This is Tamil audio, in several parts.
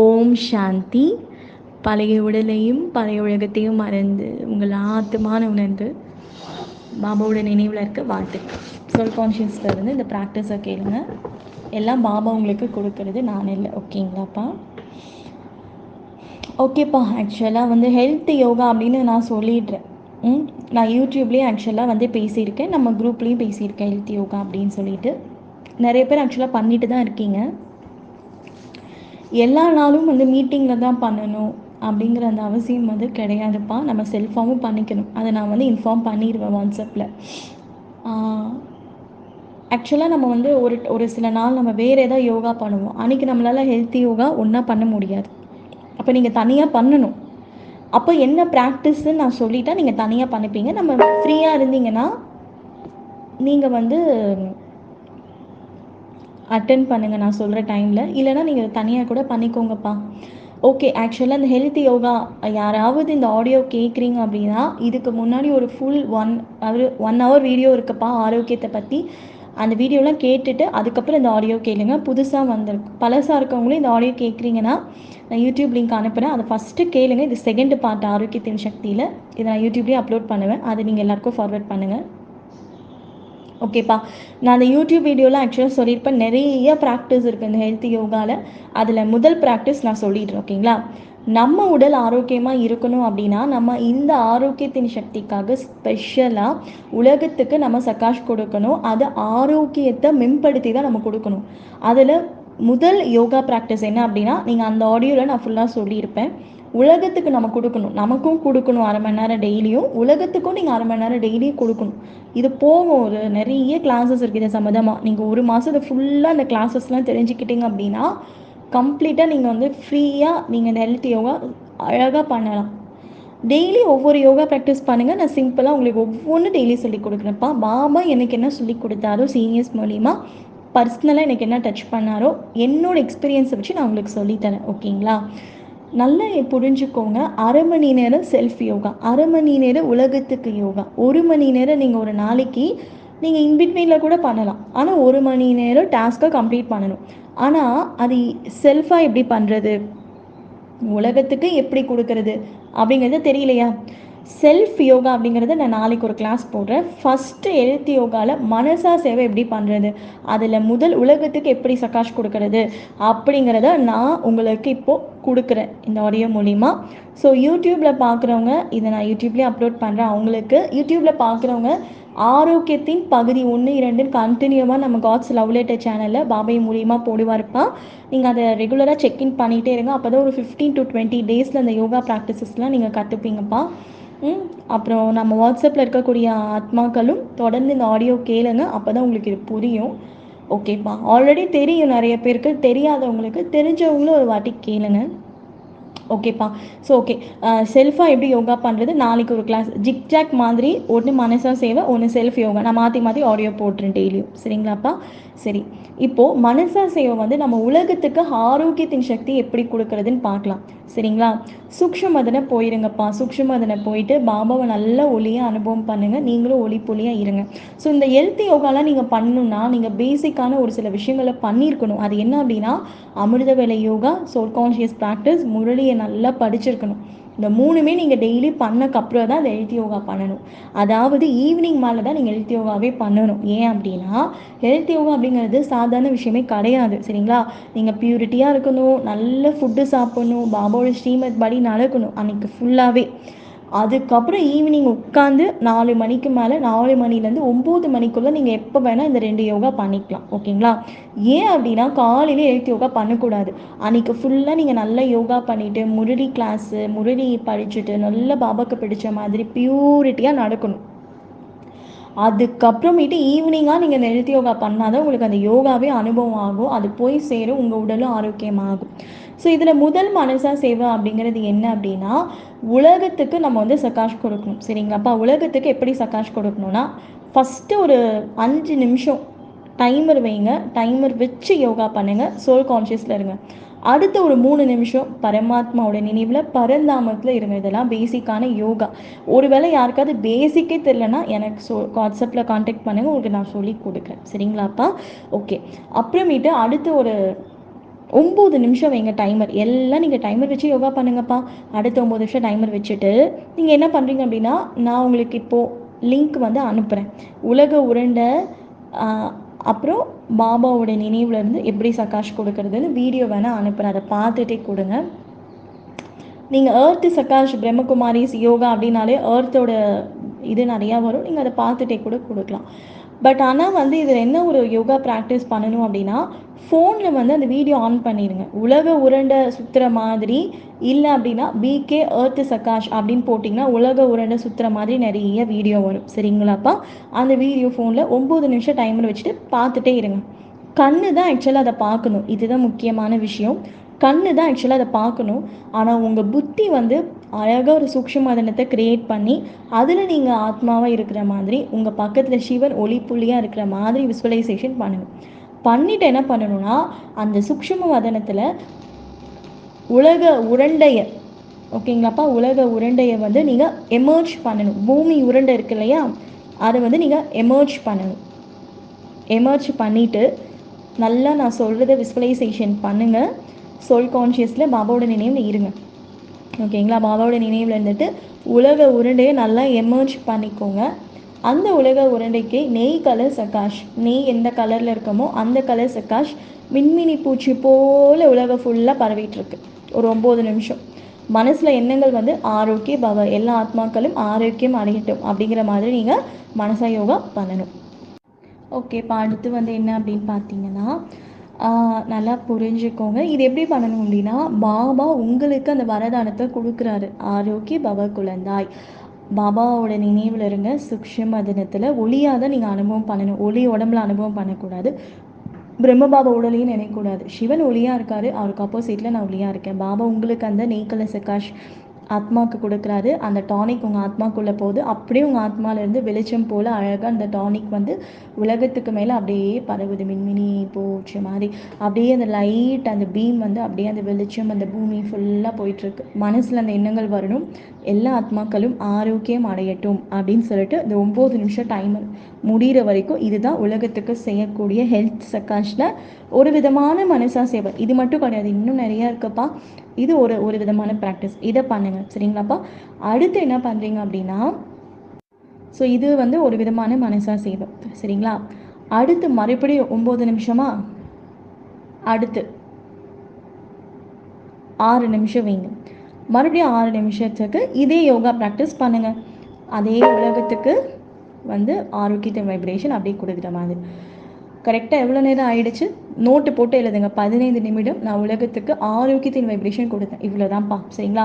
ஓம் சாந்தி. பழைய உடலையும் பழைய உலகத்தையும் மறந்து உங்கள் ஆத்மான உணர்ந்து பாபாவோட நினைவில் இருக்க வாழ்த்துக்கள். சொல் கான்ஷியஸில் இருந்து இந்த ப்ராக்டிஸை கேளுங்க. எல்லாம் பாபா உங்களுக்கு கொடுக்கறது நான் இல்லை. ஓகேங்களாப்பா ஓகேப்பா ஆக்சுவலாக வந்து ஹெல்த் யோகா அப்படின்னு நான் சொல்லிடுறேன். ம் நான் யூடியூப்லேயும் ஆக்சுவலாக வந்து பேசியிருக்கேன். நம்ம குரூப்லேயும் பேசியிருக்கேன் ஹெல்த் யோகா அப்படின்னு சொல்லிட்டு. நிறைய பேர் ஆக்சுவலாக பண்ணிட்டு தான் இருக்கீங்க. எல்லா நாளும் வந்து மீட்டிங்கில் தான் பண்ணணும் அப்படிங்கிற அந்த அவசியம் வந்து கிடையாதுப்பா. நம்ம செல்ஃபாகவும் பண்ணிக்கணும். அதை நான் வந்து இன்ஃபார்ம் பண்ணிடுவேன் வாட்ஸ்அப்பில் ஆக்சுவலாக நம்ம வந்து ஒரு ஒரு சில நாள் நம்ம வேறு ஏதாவது யோகா பண்ணுவோம். அன்றைக்கி நம்மளால் ஹெல்த்தி யோகா ஒன்றா பண்ண முடியாது. அப்போ நீங்கள் தனியாக பண்ணணும். அப்போ என்ன ப்ராக்டிஸ்ன்னு நான் சொல்லிட்டா நீங்கள் தனியாக பண்ணிப்பீங்க. நம்ம ஃப்ரீயாக இருந்தீங்கன்னா நீங்கள் வந்து அட்டன் பண்ணுங்கள் நான் சொல்கிற டைமில் இல்லைனா நீங்கள் தனியாக கூட பண்ணிக்கோங்கப்பா. ஓகே ஆக்சுவலாக இந்த ஹெல்த் யோகா யாராவது இந்த ஆடியோ கேட்குறீங்க அப்படின்னா இதுக்கு முன்னாடி ஒரு full one hour one hour video இருக்குப்பா ஆரோக்கியத்தை பற்றி அந்த வீடியோலாம் கேட்டுட்டு அதுக்கப்புறம் இந்த ஆடியோ கேளுங்க. புதுசாக வந்திருக்கு பழசாக இருக்கவங்களும் இந்த ஆடியோ கேட்குறீங்கன்னா நான் யூடியூப் லிங்க் அனுப்புகிறேன் அதை ஃபஸ்ட்டு கேளுங்க. இது செகண்ட் பார்ட் ஆரோக்கியத்தின் சக்தியில். இதை நான் யூடியூப்லேயே அப்லோட் பண்ணுவேன். அதை நீங்கள் எல்லாருக்கும் ஃபார்வர்ட் பண்ணுங்கள் ஓகேப்பா நான் அந்த யூடியூப் வீடியோவில் ஆக்சுவலாக சொல்லியிருப்பேன் நிறைய ப்ராக்டிஸ் இருக்குது இந்த ஹெல்த் யோகாவில் அதில் முதல் ப்ராக்டிஸ் நான் சொல்லிடுறேன் ஓகேங்களா நம்ம உடல் ஆரோக்கியமாக இருக்கணும் அப்படின்னா நம்ம இந்த ஆரோக்கியத்தின் சக்திக்காக ஸ்பெஷலாக உலகத்துக்கு நம்ம சகாஷ் கொடுக்கணும். அது ஆரோக்கியத்தை மேம்படுத்தி தான் நம்ம கொடுக்கணும். அதில் முதல் யோகா ப்ராக்டிஸ் என்ன அப்படின்னா நீங்கள் அந்த ஆடியோவில் நான் ஃபுல்லாக சொல்லியிருப்பேன். உலகத்துக்கு நம்ம கொடுக்கணும். நமக்கும் கொடுக்கணும் அரை மணி நேரம் டெய்லியும் உலகத்துக்கும் நீங்கள் அரை மணி நேரம் டெய்லியும் கொடுக்கணும். இது போகும். ஒரு நிறைய கிளாஸஸ் இருக்குது இது சம்மந்தமாக நீங்கள் ஒரு மாதத்துக்கு ஃபுல்லாக அந்த கிளாஸஸ்லாம் தெரிஞ்சுக்கிட்டீங்க அப்படின்னா கம்ப்ளீட்டாக நீங்கள் வந்து ஃப்ரீயாக நீங்கள் இந்த ஹெல்த் யோகா அழகாக பண்ணலாம். டெய்லி ஒவ்வொரு யோகா ப்ராக்டிஸ் பண்ணுங்கள் நான் சிம்பிளாக உங்களுக்கு ஒவ்வொன்றும் டெய்லி சொல்லி கொடுக்குறேன்ப்பா பாபா எனக்கு என்ன சொல்லி கொடுத்தாரோ சீனியர்ஸ் மூலிமா பர்சனலாக எனக்கு என்ன டச் பண்ணாரோ என்னோடய எக்ஸ்பீரியன்ஸை வச்சு நான் உங்களுக்கு சொல்லித்தரேன் ஓகேங்களா நல்லா புரிஞ்சுக்கோங்க. அரை மணி நேரம் செல்ஃப் யோகா. அரை மணி நேரம் உலகத்துக்கு யோகா. ஒரு மணி நேரம் நீங்கள் ஒரு நாளைக்கு நீங்கள் இன்பிட்வீனில் கூட பண்ணலாம். ஆனால் ஒரு மணி நேரம் டாஸ்க்கை கம்ப்ளீட் பண்ணணும். ஆனால் அது செல்ஃபாக எப்படி பண்ணுறது உலகத்துக்கு எப்படி கொடுக்கறது? அப்படிங்கிறது தெரியலையா? செல்ஃப் யோகா அப்படிங்கிறத நான் நாளைக்கு ஒரு கிளாஸ் போடுறேன். ஃபஸ்ட்டு எழுத்து யோகாவில் மனசா சேவை எப்படி பண்ணுறது அதில் முதல் உலகத்துக்கு எப்படி சகாஷ் கொடுக்கறது? அப்படிங்கிறத நான் உங்களுக்கு இப்போது கொடுக்குறேன் இந்த ஆடியோ மூலிமா ஸோ யூடியூப்பில் பார்க்குறவங்க இதை நான் யூடியூப்லேயே அப்லோட் பண்ணுறேன் அவங்களுக்கு யூடியூப்பில் பார்க்குறவங்க ஆரோக்கியத்தின் பகுதி ஒன்று இரண்டுன்னு கண்டினியூவாக நம்ம காட்ஸ் லவ் சேனலில் பாபை மூலியமாக போடுவார்ப்பா நீங்கள் அதை ரெகுலராக செக்இன் பண்ணிகிட்டே இருங்க. அப்போ தான் ஒரு ஃபிஃப்டீன் டு டுவெண்ட்டி டேஸில் அந்த யோகா ப்ராக்டிசஸ்லாம் நீங்கள் கற்றுப்பீங்கப்பா அப்புறம் நம்ம வாட்ஸ்அப்பில் இருக்கக்கூடிய ஆத்மாக்களும் தொடர்ந்து இந்த ஆடியோ கேளுங்க. அப்போ தான் உங்களுக்கு இது புரியும். ஓகேப்பா ஆல்ரெடி தெரியும் நிறைய பேருக்கு. தெரியாதவங்களுக்கு தெரிஞ்சவங்களும் ஒரு வாட்டி கேளுங்க. ஓகேப்பா ஸோ ஓகே செல்ஃபாக எப்படி யோகா பண்ணுறது நாளைக்கு ஒரு கிளாஸ் ஜிக்ஜாக் மாதிரி ஒன்று மனசாக சேவை ஒன்று செல்ஃப் யோகா நான் மாற்றி மாற்றி ஆடியோ போட்டுறேன் டெய்லியும் சரிங்களாப்பா சரி. இப்போது மனசா சேவை வந்து நம்ம உலகத்துக்கு ஆரோக்கியத்தின் சக்தி எப்படி கொடுக்கறதுன்னு பார்க்கலாம். சரிங்களா? சூக்ஷமதனை போயிருங்கப்பா. சூக்ஷமதனை போயிட்டு பாபாவை நல்ல ஒளியாக அனுபவம் பண்ணுங்கள் நீங்களும் ஒளி பொலியாக இருங்க. ஸோ இந்த ஹெல்த் யோகாலாம் நீங்கள் பண்ணணும்னா நீங்கள் பேசிக்கான ஒரு சில விஷயங்களை பண்ணியிருக்கணும். அது என்ன அப்படின்னா அமிர்த வேலை யோகா சோல் கான்ஷியஸ் ப்ராக்டிஸ் முரளியை நல்லா படிச்சிருக்கணும். இந்த மூணுமே நீங்கள் டெய்லி பண்ணக்கப்புறம் தான் அந்த ஹெல்த் யோகா பண்ணணும். அதாவது ஈவினிங் மேலே தான் நீங்கள் ஹெல்த் யோகாவே பண்ணணும். ஏன் அப்படின்னா ஹெல்த் யோகா அப்படிங்கிறது சாதாரண விஷயமே கிடையாது. சரிங்களா? நீங்கள் பியூரிட்டியாக இருக்கணும் நல்ல ஃபுட்டு சாப்பிடணும் பாபாவோட ஸ்ரீமத் படி நடக்கணும் அன்றைக்கி ஃபுல்லாகவே அதுக்கப்புறம் ஈவினிங் உட்காந்து நாலு மணிக்கு மேலே நாலு மணிலேருந்து ஒம்பது மணிக்குள்ளே நீங்கள் எப்போ வேணால் இந்த ரெண்டு யோகா பண்ணிக்கலாம் ஓகேங்களா? ஏன் அப்படின்னா காலையில் எழுத்து யோகா பண்ணக்கூடாது. அன்றைக்கி ஃபுல்லாக நீங்கள் நல்லா யோகா பண்ணிவிட்டு முரளி கிளாஸு முரளி படிச்சுட்டு நல்ல பாபாக்கு பிடிச்ச மாதிரி பியூரிட்டியாக நடக்கணும். அதுக்கப்புறமேட்டு ஈவினிங்காக நீங்கள் இந்த எழுத்து யோகா பண்ணால் தான் உங்களுக்கு அந்த யோகாவே அனுபவம் ஆகும். அது போய் சேரும் உங்கள் உடலும் ஆரோக்கியமாகும். ஸோ இதில் முதல் மனசா சேவை அப்படிங்கிறது என்ன அப்படின்னா உலகத்துக்கு நம்ம வந்து சகாஷ் கொடுக்கணும். சரிங்களாப்பா உலகத்துக்கு எப்படி சகாஷ் கொடுக்கணும்னா ஃபஸ்ட்டு ஒரு அஞ்சு நிமிஷம் டைமர் வைங்க. டைமர் வச்சு யோகா பண்ணுங்கள் சோல் கான்ஷியஸில் இருங்க. அடுத்த ஒரு மூணு நிமிஷம் பரமாத்மாவோட நினைவில் பரந்தாமத்தில் இருங்க. இதெல்லாம் பேசிக்கான யோகா. ஒருவேளை யாருக்காவது பேசிக்கே தெரிலனா எனக்கு சோ வாட்ஸ்அப்பில் காண்டாக்ட் பண்ணுங்கள் உங்களுக்கு நான் சொல்லி கொடுக்குறேன். சரிங்களாப்பா ஓகே அப்புறமேட்டு அடுத்து ஒரு ஒம்பது நிமிஷம் வைங்க டைமர் எல்லாம் நீங்கள் டைமர் வச்சு யோகா பண்ணுங்கப்பா. அடுத்த ஒம்பது நிமிஷம் டைமர் வச்சுட்டு நீங்கள் என்ன பண்ணுறீங்க அப்படின்னா நான் உங்களுக்கு இப்போது லிங்க் வந்து அனுப்புகிறேன் உலக உருண்டை அப்புறம் பாபாவோட நினைவுலேருந்து எப்படி சகாஷ் கொடுக்கறதுன்னு வீடியோ வேணால் அனுப்புகிறேன் அதை பார்த்துட்டே கொடுங்க. நீங்கள் ஏர்த்து சகாஷ் பிரம்மகுமாரிஸ் யோகா அப்படின்னாலே ஏர்த்தோட இது நிறையா வரும். நீங்கள் அதை பார்த்துட்டே கூட கொடுக்கலாம். பட் ஆனால் வந்து இதில் என்ன ஒரு யோகா ப்ராக்டிஸ் பண்ணணும் அப்படின்னா ஃபோனில் வந்து அந்த வீடியோ ஆன் பண்ணிடுங்க. உலக உருண்டை சுற்றுற மாதிரி இல்லை அப்படின்னா பிகே ஏர்த்து சகாஷ் அப்படின்னு போட்டிங்கன்னா உலக உருண்டை சுற்றுற மாதிரி நிறைய வீடியோ வரும். சரிங்களாப்பா? அந்த வீடியோ ஃபோனில் ஒம்பது நிமிஷம் டைமர் வச்சுட்டு பார்த்துட்டே இருங்க. கண்ணு தான் ஆக்சுவலாக அதை பார்க்கணும். இதுதான் முக்கியமான விஷயம். கண்ணு தான் ஆக்சுவலாக அதை பார்க்கணும். ஆனால் உங்கள் புத்தி வந்து அழகாக ஒரு சூக்ஷமதனத்தை க்ரியேட் பண்ணி அதில் நீங்கள் ஆத்மாவாக இருக்கிற மாதிரி உங்கள் பக்கத்தில் சிவன் ஒளி புள்ளியாக இருக்கிற மாதிரி விஸ்வலைசேஷன் பண்ணணும் பண்ணிவிட்டு என்ன பண்ணணும்னா அந்த சூக்ஷ்ம வதனத்தில் உலக உருண்டையை ஓகேங்களாப்பா? உலக உருண்டையை வந்து நீங்கள் எமர்ஜ் பண்ணணும். பூமி உருண்டை இருக்கு இல்லையா? அதை வந்து நீங்கள் எமர்ஜ் பண்ணணும். எமர்ஜ் பண்ணிவிட்டு நல்லா நான் சொல்கிறத விஸ்வலைசேஷன் பண்ணுங்கள் சொல் கான்ஷியஸில் பாபாவோட நினைவில் இருங்க. ஓகேங்களா? பாபாவோட நினைவில் இருந்துட்டு உலக உருண்டையை நல்லா எமர்ஜ் பண்ணிக்கோங்க. அந்த உலக உருண்டைக்கு நெய் கலர் சகாஷ். நெய் எந்த கலரில் இருக்கமோ அந்த கலர் சகாஷ். மின்மினி பூச்சி போல் உலகம் ஃபுல்லாக பரவிட்டுருக்கு. ஒரு ஒம்பது நிமிஷம். மனசில் எண்ணங்கள் வந்து ஆரோக்கிய பவ. எல்லா ஆத்மாக்களும் ஆரோக்கியம் அடையட்டும் அப்படிங்கிற மாதிரி நீங்கள் மனசா யோகா பண்ணணும். ஓகே இப்போ அடுத்து வந்து என்ன அப்படின்னு பார்த்தீங்கன்னா நல்லா புரிஞ்சுக்கோங்க. இது எப்படி பண்ணணும் அப்படின்னா பாபா உங்களுக்கு அந்த வரதானத்தை கொடுக்குறாரு. ஆரோக்கிய பவ குழந்தாய். பாபாவோட நினைவில் இருங்க. சுக்ஷம தினத்தில் ஒளியாக தான் நீங்கள் அனுபவம் பண்ணணும். ஒளி உடம்புல அனுபவம் பண்ணக்கூடாது. பிரம்ம பாபா உடலையும் நினைக்கக்கூடாது. சிவன் ஒளியாக இருக்காரு. அவருக்கு ஆப்போசிட்டில் நான் ஒளியாக இருக்கேன். பாபா உங்களுக்கு அந்த நெய்கல சகாஷ் ஆத்மாவுக்கு கொடுக்குறாரு. அந்த டானிக் உங்கள் ஆத்மாக்குள்ளே போகுது. அப்படியே உங்கள் ஆத்மாலேருந்து வெளிச்சம் போல் அழகாக அந்த டானிக் வந்து உலகத்துக்கு மேலே அப்படியே பரவுது. மின்மினி போச்சு மாதிரி. அப்படியே அந்த லைட் அந்த பீம் வந்து அப்படியே அந்த வெளிச்சம் அந்த பூமி ஃபுல்லாக போயிட்டுருக்கு. மனசில் அந்த எண்ணங்கள் வரணும். எல்லா ஆத்மாக்களும் ஆரோக்கியம் அடையட்டும் அப்படின்னு சொல்லிட்டு இந்த ஒம்பது நிமிஷம் டைமர் முடிகிற வரைக்கும் இதுதான் உலகத்துக்கு செய்யக்கூடிய ஹெல்த் சக்காஷில் ஒரு விதமான மனசா சேவை. இது மட்டும் கிடையாது இன்னும் நிறையா இருக்குப்பா. இது ஒரு ஒரு விதமான ப்ராக்டிஸ் இதை பண்ணுங்கள் சரிங்களாப்பா? அடுத்து என்ன பண்ணுறீங்க அப்படின்னா ஸோ இது வந்து ஒரு விதமான மனசா சேவை. சரிங்களா? அடுத்து மறுபடியும் ஒம்பது நிமிஷமா? அடுத்து ஆறு நிமிஷம் வைங்க. மறுபடியும் ஆறு நிமிஷத்துக்கு இதே யோகா ப்ராக்டிஸ் பண்ணுங்கள் அதே உலகத்துக்கு வந்து ஆரோக்கியத்தின் வைப்ரேஷன் அப்படியே கொடுக்குற மாதிரி. கரெக்டாக எவ்வளோ நேரம் ஆயிடுச்சு? நோட்டு போட்டு எழுதுங்க. பதினைந்து நிமிடம் நான் உலகத்துக்கு ஆரோக்கியத்தின் வைப்ரேஷன் கொடுத்தேன். இவ்வளோதான்ப்பா சரிங்களா?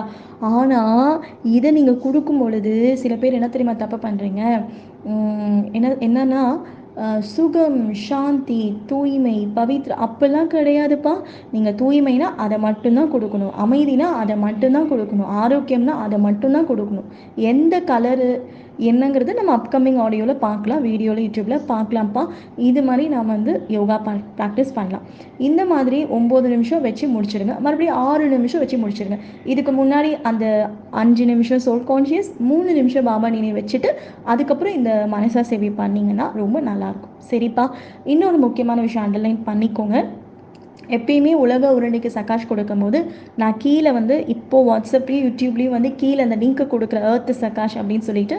ஆனால் இதை நீங்கள் கொடுக்கும் பொழுது சில பேர் என்ன தெரியுமா தப்பு பண்ணுறீங்க என்ன என்னன்னா சுகம் சாந்தி தூய்மை பவித்ர அப்பெல்லாம் கிடையாதுப்பா. நீங்கள் தூய்மைனா அதை மட்டும்தான் கொடுக்கணும். அமைதினா அதை மட்டும்தான் கொடுக்கணும். ஆரோக்கியம்னா அதை மட்டும்தான் கொடுக்கணும். எந்த கலரு என்னங்கிறது நம்ம அப்கமிங் ஆடியோவில் பார்க்கலாம் வீடியோவில் யூடியூப்பில் பார்க்கலாம்ப்பா. இது மாதிரி நாம் வந்து யோகா ப்ராக்டிஸ் பண்ணலாம். இந்த மாதிரி ஒம்பது நிமிஷம் வச்சு முடிச்சிடுங்க. மறுபடியும் ஆறு நிமிஷம் வச்சு முடிச்சிடுங்க. இதுக்கு முன்னாடி அந்த அஞ்சு நிமிஷம் சோல் கான்ஷியஸ் மூணு நிமிஷம் பாபா நீனை வச்சுட்டு அதுக்கப்புறம் இந்த மனசா சேவை பண்ணிங்கன்னா ரொம்ப நல்லாயிருக்கும் சரிப்பா. இன்னொரு முக்கியமான விஷயம் அண்டர்லைன் பண்ணிக்கோங்க. எப்பயுமே உலக உருண்டைக்கு சகாஷ் கொடுக்கும்போது நான் கீழே வந்து இப்போது வாட்ஸ்அப்லேயும் யூடியூப்லேயும் வந்து கீழே அந்த லிங்க்கு கொடுக்குற ஏர்த்து சகாஷ் அப்படின்னு சொல்லிட்டு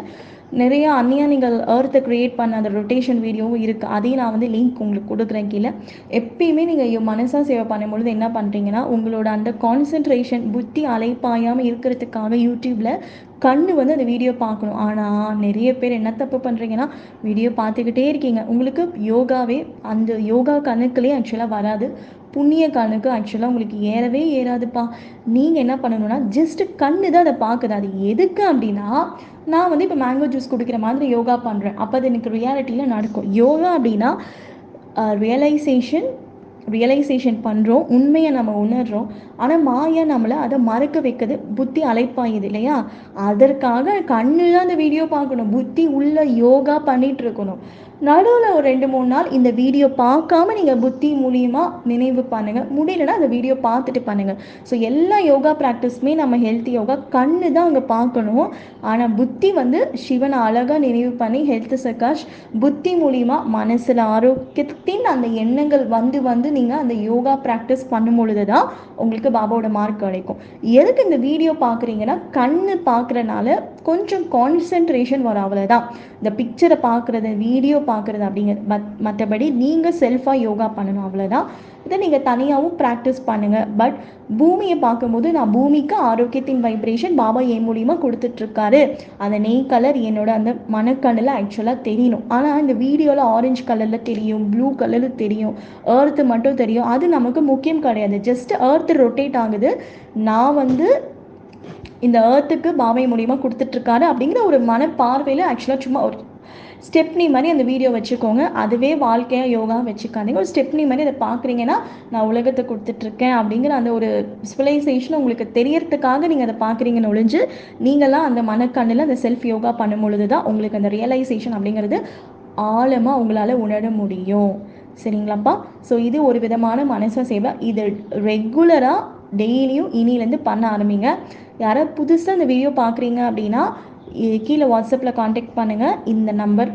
நிறைய நீங்கள் ஏர்த்தை க்ரியேட் பண்ண அந்த ரொட்டேஷன் வீடியோவும் இருக்குது அதையும் நான் வந்து லிங்க் உங்களுக்கு கொடுக்குறேன் கீழே. எப்பயுமே நீங்கள் மனசாக சேவை பண்ணும்பொழுது என்ன பண்ணுறீங்கன்னா உங்களோட அந்த கான்சென்ட்ரேஷன் புத்தி அலைப்பாயாமல் இருக்கிறதுக்காக யூடியூப்பில் கண்ணு வந்து அந்த வீடியோ பார்க்கணும். ஆனால் நிறைய பேர் என்ன தப்பு பண்ணுறீங்கன்னா வீடியோ பார்த்துக்கிட்டே இருக்கீங்க. உங்களுக்கு யோகாவே அந்த யோகா கணக்குலேயே ஆக்சுவலாக வராது. புண்ணிய கணக்கு ஆக்சுவலாக உங்களுக்கு ஏறவே ஏறாதுப்பா. நீங்கள் என்ன பண்ணணும்னா ஜஸ்ட் கண்ணு தான் அதை பார்க்குது. அது எதுக்கு அப்படின்னா நான் வந்து இப்போ மேங்கோ ஜூஸ் குடிக்கிற மாதிரி யோகா பண்ணுறேன் அப்போ அது எனக்கு ரியாலிட்டியில் நடக்கும். யோகா அப்படின்னா ரியலைசேஷன் ரியலைசேஷன் பண்ணுறோம் உண்மையை நம்ம உணர்கிறோம் ஆனால் மாயா நம்மளை அதை மறக்க வைக்கிறது புத்தி அலைப்பாயுது இல்லையா? அதற்காக கண்ணு தான் அந்த வீடியோ பார்க்கணும். புத்தி உள்ள யோகா பண்ணிகிட்டு இருக்கணும். நடுவில் ஒரு ரெண்டு மூணு நாள் இந்த வீடியோ பார்க்காம நீங்கள் புத்தி மூலியமாக நினைவு பண்ணுங்கள் முடியலன்னா அந்த வீடியோ பார்த்துட்டு பண்ணுங்கள் ஸோ எல்லா யோகா ப்ராக்டிஸுமே நம்ம ஹெல்த் யோகா கண்ணு தான் அங்கே பார்க்கணும். ஆனால் புத்தி வந்து சிவனை அழகாக நினைவு பண்ணி ஹெல்த் சகாஷ் புத்தி மூலியமாக மனசில் ஆரோக்கியத்தின் அந்த எண்ணங்கள் வந்து வந்து நீங்கள் அந்த யோகா ப்ராக்டிஸ் பண்ணும் பொழுது தான் உங்களுக்கு பாபாவோட மார்க் கிடைக்கும். எதுக்கு இந்த வீடியோ பார்க்குறீங்கன்னா கண்ணு பார்க்குறனால கொஞ்சம் கான்சென்ட்ரேஷன் வரும் அவ்வளோதான் இந்த பிக்சரை பார்க்குறது வீடியோ பார்க்குறது அப்படிங்கிறது மத் மற்றபடி நீங்கள் செல்ஃபாக யோகா பண்ணணும் அவ்வளோதான் இதை நீங்கள் தனியாகவும் ப்ராக்டிஸ் பண்ணுங்கள் பட் பூமியை பார்க்கும்போது நான் பூமிக்கு ஆரோக்கியத்தின் வைப்ரேஷன் பாபா என் மூலியமாக கொடுத்துட்ருக்காரு. அந்த நெய் கலர் என்னோட அந்த மனக்கண்ணில் ஆக்சுவலாக தெரியணும். ஆனால் இந்த வீடியோவில் ஆரஞ்சு கலரில் தெரியும் ப்ளூ கலரில் தெரியும் ஏர்த்து மட்டும் தெரியும். அது நமக்கு முக்கியம் கிடையாது. ஜஸ்ட் ஏர்த்து ரொட்டேட் ஆகுது. நான் வந்து இந்த ஏர்த்துக்கு பாவை மூலியமாக கொடுத்துட்ருக்காரு அப்படிங்கிற ஒரு மனப்பார்வையில் ஆக்சுவலாக சும்மா ஒரு ஸ்டெப்னி மாதிரி அந்த வீடியோ வச்சுக்கோங்க. அதுவே வாழ்க்கையாக யோகா வச்சுக்காதீங்க. ஒரு ஸ்டெப்னி மாதிரி அதை பார்க்குறீங்கன்னா நான் உலகத்தை கொடுத்துட்ருக்கேன் அப்படிங்கிற அந்த ஒரு விசுவலைசேஷன் உங்களுக்கு தெரியறதுக்காக நீங்கள் அதை பார்க்குறீங்கன்னு ஒழிஞ்சு நீங்களாம் அந்த மனக்கண்ணில் அந்த செல்ஃப் யோகா பண்ணும் பொழுது தான் உங்களுக்கு அந்த ரியலைசேஷன் அப்படிங்கிறது ஆழமாக உங்களால் உணர முடியும். சரிங்களாப்பா? ஸோ இது ஒரு விதமான மனச சேவை. இது ரெகுலராக டெய்லியும் இனிலேருந்து பண்ண ஆரம்பிங்க. யாராவது புதுசாக இந்த வீடியோ பார்க்குறீங்க அப்படின்னா கீழே வாட்ஸ்அப்பில் காண்டாக்ட் பண்ணுங்கள் இந்த நம்பர்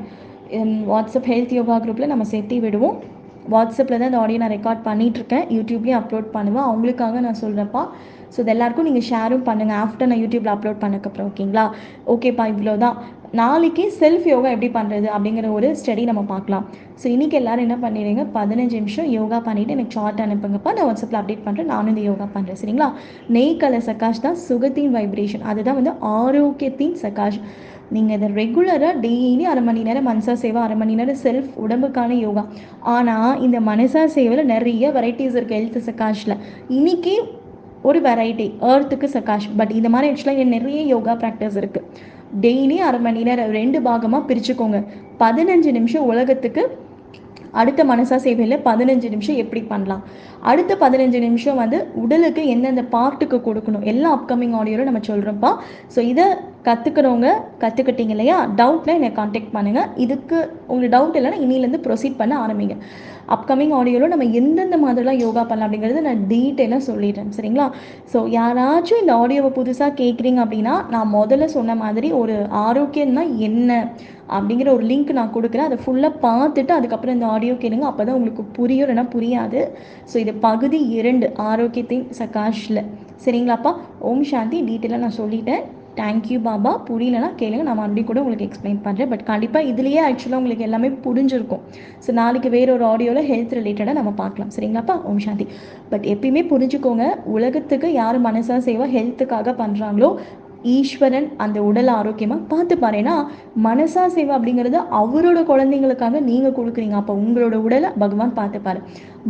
வாட்ஸ்அப் ஹெல்த் யோகா குரூப்பில் நம்ம சேர்த்து விடுவோம். வாட்ஸ்அப்பில் தான் இந்த ஆடியோ நான் ரெக்கார்ட் பண்ணிகிட்ருக்கேன் யூடியூப்லேயும் அப்லோட் பண்ணுவேன். அவங்களுக்காக நான் சொல்கிறேன்ப்பா ஸோ இது எல்லாருக்கும் நீங்கள் ஷேரும் பண்ணுங்கள் ஆஃப்டர் நான் யூடியூப்பில் அப்லோட் பண்ணக்கப்புறம் ஓகேங்களா ஓகேப்பா இவ்வளோ தான் நாளைக்கு செல்ஃப் யோகா எப்படி பண்ணுறது அப்படிங்கிற ஒரு ஸ்டடி நம்ம பார்க்கலாம். ஸோ இன்றைக்கி எல்லாரும் என்ன பண்ணிடுங்க பதினஞ்சு நிமிஷம் யோகா பண்ணிவிட்டு எனக்கு சார்ட் அனுப்புங்கப்பா. நான் வாட்ஸ்அப்பில் அப்டேட் பண்ணுறேன் நானும் இந்த யோகா பண்ணுறேன் சரிங்களா? நெய் கலர் சகாஷ் தான் சுகத்தின் வைப்ரேஷன் அதுதான் வந்து ஆரோக்கியத்தின் சகாஷ். நீங்கள் இதை ரெகுலராக டெய்லி அரை மணி நேரம் மனசா சேவை அரை மணி நேரம் செல்ஃப் உடம்புக்கான யோகா. ஆனால் இந்த மனசா சேவையில் நிறைய வெரைட்டிஸ் இருக்குது ஹெல்த் சகாஷில். இன்னைக்கு ஒரு வெரைட்டி ஏர்த்துக்கு சகாஷ். பட் இந்த மாதிரி ஆக்சுவலாக நிறைய யோகா ப்ராக்டிஸ் இருக்குது டெய்லி அரை மணி நேரம் ரெண்டு பாகமாக பிரிச்சுக்கோங்க. பதினஞ்சு நிமிஷம் உலகத்துக்கு அடுத்த மனசா சேவையில் பதினஞ்சு நிமிஷம் எப்படி பண்ணலாம்? அடுத்த பதினஞ்சு நிமிஷம் வந்து உடலுக்கு எந்தெந்த பார்ட்டுக்கு கொடுக்கணும்? எல்லா அப்கமிங் ஆடியோவில் நம்ம சொல்கிறோம்ப்பா ஸோ இதை கற்றுக்கிறவங்க கற்றுக்கிட்டீங்க இல்லையா? டவுட்டில் என்னை காண்டாக்ட் பண்ணுங்கள் இதுக்கு உங்களுக்கு டவுட் இல்லைன்னா இனிலேருந்து ப்ரொசீட் பண்ண ஆரம்பிங்க. அப்கமிங் ஆடியோவில் நம்ம எந்தெந்த மாதிரிலாம் யோகா பண்ணலாம் அப்படிங்கிறது நான் டீட்டெயிலாக சொல்லிடுறேன். சரிங்களா? ஸோ யாராச்சும் இந்த ஆடியோவை புதுசாக கேட்குறீங்க அப்படின்னா நான் முதல்ல சொன்ன மாதிரி ஒரு ஆரோக்கியம்னா என்ன அப்படிங்கிற ஒரு லிங்க் நான் கொடுக்குறேன். அதை ஃபுல்லாக பார்த்துட்டு அதுக்கப்புறம் இந்த ஆடியோ கேளுங்க. அப்போ தான் உங்களுக்கு புரியும் இல்லைனா புரியாது. ஸோ இது பகுதி இரண்டு ஆரோக்கியத்தின் சகாஷில். சரிங்களாப்பா? ஓம் சாந்தி. டீட்டெயிலாக நான் சொல்லிட்டேன். தேங்க்யூ பாபா புரியலனா கேளுங்க. நான் மறுபடியும் கூட உங்களுக்கு எக்ஸ்பிளைன் பண்ணுறேன் பட் கண்டிப்பாக இதுலேயே ஆக்சுவலாக உங்களுக்கு எல்லாமே புரிஞ்சிருக்கும். ஸோ நாளைக்கு வேற ஒரு ஆடியோவில் ஹெல்த் ரிலேட்டடாக நம்ம பார்க்கலாம். சரிங்களாப்பா? ஓம் சாந்தி. பட் எப்பயுமே புரிஞ்சுக்கோங்க. உலகத்துக்கு யார் மனசாக செய்வா ஹெல்த்துக்காக பண்ணுறாங்களோ ஈஸ்வரன் அந்த உடல் ஆரோக்கியமாக பார்த்துப்பாரு ஏன்னா மனசா சேவை அப்படிங்கிறது அவரோட குழந்தைங்களுக்காக நீங்கள் கொடுக்குறீங்க. அப்போ உங்களோட உடலை பகவான் பார்த்துப்பாரு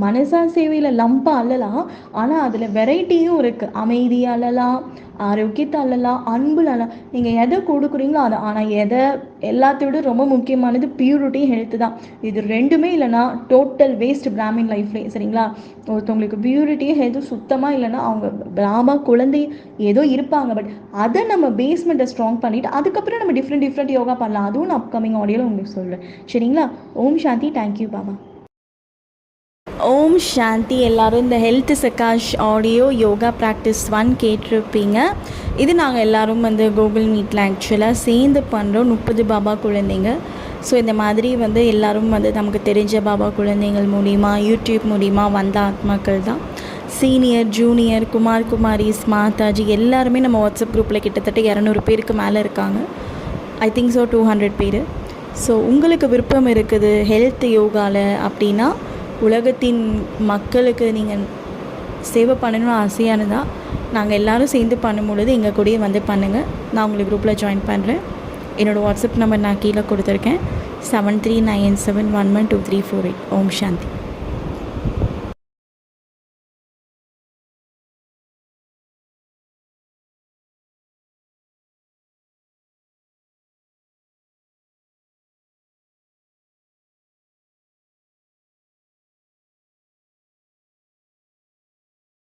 மனசா சேவையில் லம்பா அல்லலாம். ஆனால் அதில் வெரைட்டியும் இருக்குது அமைதி அல்லலாம் ஆரோக்கியத்தை அள்ளலாம் அன்பு அல்லலாம். நீங்கள் எதை கொடுக்குறீங்களோ அதை. ஆனால் எதை எல்லாத்தையும் விட ரொம்ப முக்கியமானது பியூரிட்டி ஹெல்த் தான். இது ரெண்டுமே இல்லைன்னா டோட்டல் வேஸ்ட் பிராமின் லைஃப்லேயே சரிங்களா? ஒருத்தவங்களுக்கு பியூரிட்டியும் ஹெல்த்தும் சுத்தமாக இல்லைன்னா அவங்க பிராமா குழந்தை ஏதோ இருப்பாங்க. பட் அதை நம்ம பேஸ்மெண்ட்டை ஸ்ட்ராங் பண்ணிவிட்டு அதுக்கப்புறம் நம்ம டிஃப்ரெண்ட் டிஃப்ரெண்ட் யோகா பண்ணலாம். அதுவும் நான் அப்கமிங் ஆடியோவில் உங்களுக்கு சொல்கிறேன் சரிங்களா? ஓம் சாந்தி தேங்க்யூ பாபா. ஓம் சாந்தி எல்லோரும். இந்த ஹெல்த் சகாஷ் ஆடியோ யோகா ப்ராக்டிஸ் ஒன் கேட்டிருப்பீங்க. இது நாங்கள் எல்லாரும் வந்து கூகுள் மீட்டில் ஆக்சுவலாக சேர்ந்து பண்ணுறோம் முப்பது பாபா குழந்தைங்க. ஸோ இந்த மாதிரி வந்து எல்லோரும் வந்து நமக்கு தெரிஞ்ச பாபா குழந்தைகள் மூலிமா யூடியூப் மூலிமா வந்த ஆத்மாக்கள் தான் சீனியர் ஜூனியர் குமார் குமாரிஸ் மாதாஜி எல்லாருமே நம்ம வாட்ஸ்அப் குரூப்பில் கிட்டத்தட்ட இரநூறு பேருக்கு மேலே இருக்காங்க. I think so two hundred பேர். ஸோ உங்களுக்கு விருப்பம் இருக்குது ஹெல்த் யோகாவில் அப்படின்னா உலகத்தின் மக்களுக்கு நீங்கள் சேவை பண்ணணும்னு ஆசையாக தான் நாங்கள் எல்லோரும் சேர்ந்து பண்ணும் பொழுது எங்கள் கூடயே வந்து பண்ணுங்கள் நான் உங்களுக்கு குரூப்பில் ஜாயின் பண்ணுறேன் என்னோடய வாட்ஸ்அப் நம்பர் நான் கீழே கொடுத்துருக்கேன். Seven three nine seven one one two three four eight ஓம் சாந்தி.